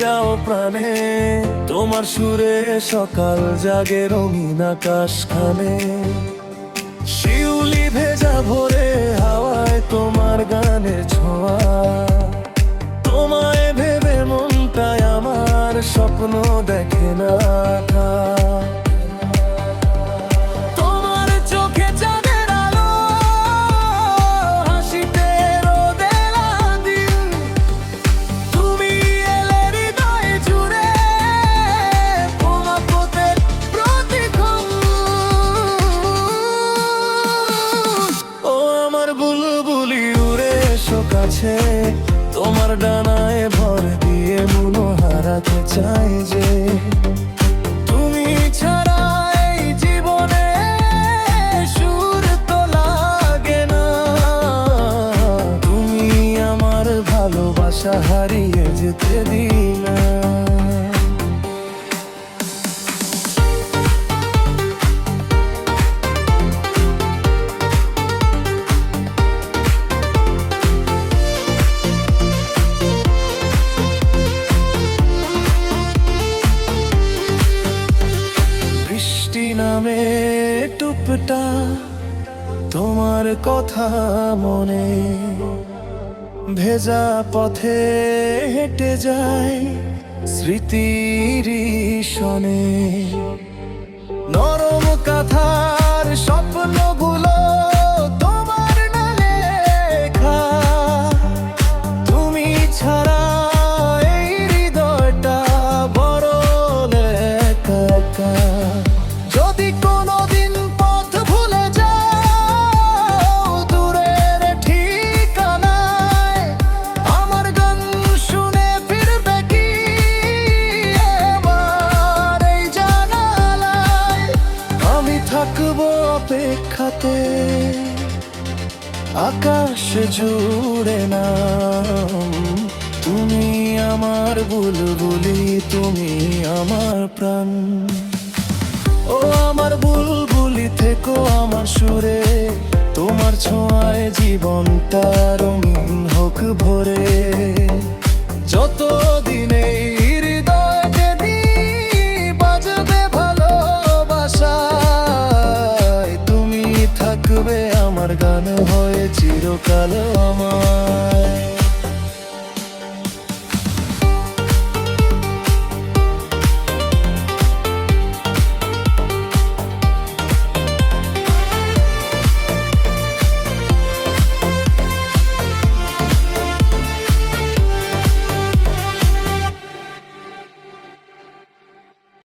যাও প্রাণে। তোমার সুরে সকাল জাগে রঙিন আকাশ খানে। শিউলি ভেজা ভরে হাওয়ায় তোমার গানে ছোঁয়া। তোমায় ভেবে মনটায় আমার স্বপ্ন দেখে না কাছে তোমার ডানায় ভর দিয়ে মনো হারাতে চাই যে। তুমি ছাড়া এই জীবনে সুর তো লাগে না। তুমি আমার ভালোবাসা হারিয়ে যেতে দিনা বৃষ্টি নামে টুপটা তোমার কথা মনে। ভেজা পথে হেঁটে যায় স্মৃতির শনে নরম কাথার আকাশ জুড়ে না তুমি আমার বুলবুলি, তুমি আমার প্রাণ। ও আমার বুলবুলি থেকো আমার সুরে, তোমার ছোঁয়ায় জীবনটা গান হয়ে চিরকাল আমায়।